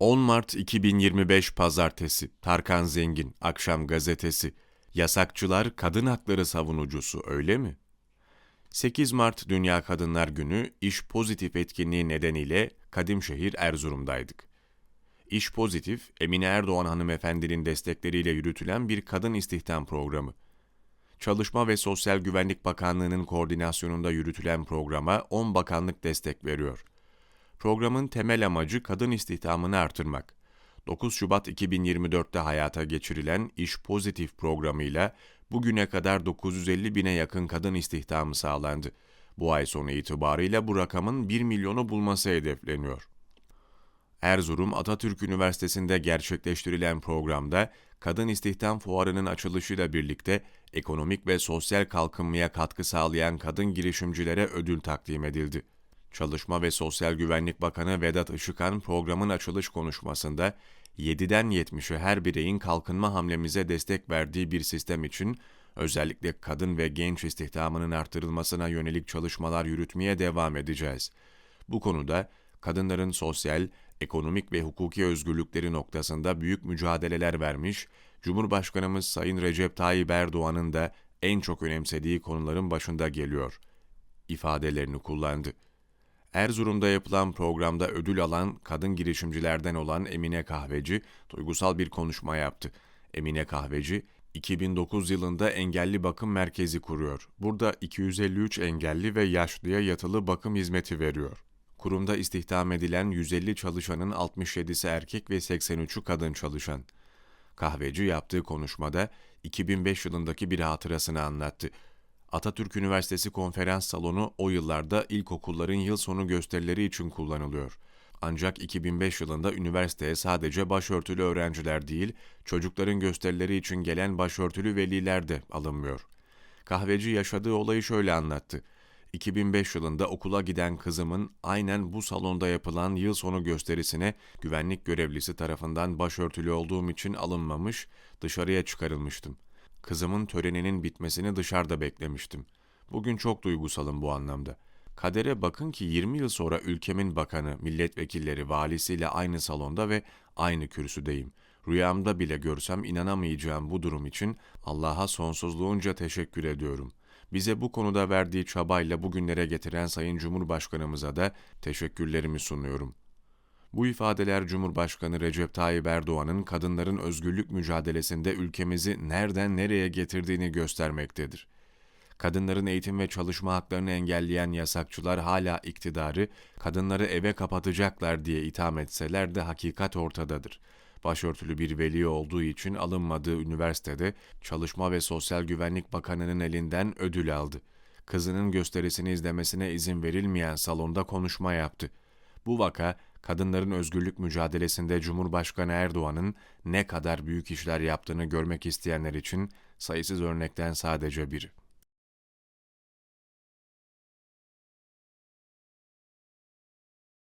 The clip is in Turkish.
10 Mart 2025 Pazartesi Tarkan Zengin Akşam Gazetesi Yasakçılar kadın hakları savunucusu öyle mi? 8 Mart Dünya Kadınlar Günü İş Pozitif etkinliği nedeniyle Kadimşehir Erzurum'daydık. İş Pozitif, Emine Erdoğan hanımefendinin destekleriyle yürütülen bir kadın istihdam programı. Çalışma ve Sosyal Güvenlik Bakanlığı'nın koordinasyonunda yürütülen programa 10 bakanlık destek veriyor. Programın temel amacı kadın istihdamını artırmak. 9 Şubat 2024'te hayata geçirilen İş Pozitif programıyla bugüne kadar 950 bine yakın kadın istihdamı sağlandı. Bu ay sonu itibarıyla bu rakamın 1 milyonu bulması hedefleniyor. Erzurum Atatürk Üniversitesi'nde gerçekleştirilen programda Kadın İstihdam Fuarı'nın açılışıyla birlikte ekonomik ve sosyal kalkınmaya katkı sağlayan kadın girişimcilere ödül takdim edildi. Çalışma ve Sosyal Güvenlik Bakanı Vedat Işıkhan programın açılış konuşmasında 7'den 70'e her bireyin kalkınma hamlemize destek verdiği bir sistem için özellikle kadın ve genç istihdamının artırılmasına yönelik çalışmalar yürütmeye devam edeceğiz. Bu konuda kadınların sosyal, ekonomik ve hukuki özgürlükleri noktasında büyük mücadeleler vermiş, Cumhurbaşkanımız Sayın Recep Tayyip Erdoğan'ın da en çok önemsediği konuların başında geliyor ifadelerini kullandı. Erzurum'da yapılan programda ödül alan kadın girişimcilerden olan Emine Kahveci duygusal bir konuşma yaptı. Emine Kahveci, 2009 yılında engelli bakım merkezi kuruyor. Burada 253 engelli ve yaşlıya yatılı bakım hizmeti veriyor. Kurumda istihdam edilen 150 çalışanın 67'si erkek ve 83'ü kadın çalışan. Kahveci yaptığı konuşmada 2005 yılındaki bir hatırasını anlattı. Atatürk Üniversitesi konferans salonu o yıllarda ilkokulların yıl sonu gösterileri için kullanılıyor. Ancak 2005 yılında üniversiteye sadece başörtülü öğrenciler değil, çocukların gösterileri için gelen başörtülü veliler de alınmıyor. Kahveci yaşadığı olayı şöyle anlattı. 2005 yılında okula giden kızımın aynen bu salonda yapılan yıl sonu gösterisine güvenlik görevlisi tarafından başörtülü olduğum için alınmamış, dışarıya çıkarılmıştım. Kızımın töreninin bitmesini dışarıda beklemiştim. Bugün çok duygusalım bu anlamda. Kadere bakın ki 20 yıl sonra ülkemin bakanı, milletvekilleri, valisiyle aynı salonda ve aynı kürsüdeyim. Rüyamda bile görsem inanamayacağım bu durum için Allah'a sonsuzluğunca teşekkür ediyorum. Bize bu konuda verdiği çabayla bugünlere getiren Sayın Cumhurbaşkanımıza da teşekkürlerimi sunuyorum. Bu ifadeler Cumhurbaşkanı Recep Tayyip Erdoğan'ın kadınların özgürlük mücadelesinde ülkemizi nereden nereye getirdiğini göstermektedir. Kadınların eğitim ve çalışma haklarını engelleyen yasakçılar hala iktidarı kadınları eve kapatacaklar diye itham etseler de hakikat ortadadır. Başörtülü bir veli olduğu için alınmadığı üniversitede Çalışma ve Sosyal Güvenlik Bakanı'nın elinden ödül aldı. Kızının gösterisini izlemesine izin verilmeyen salonda konuşma yaptı. Bu vaka kadınların özgürlük mücadelesinde Cumhurbaşkanı Erdoğan'ın ne kadar büyük işler yaptığını görmek isteyenler için sayısız örnekten sadece biri.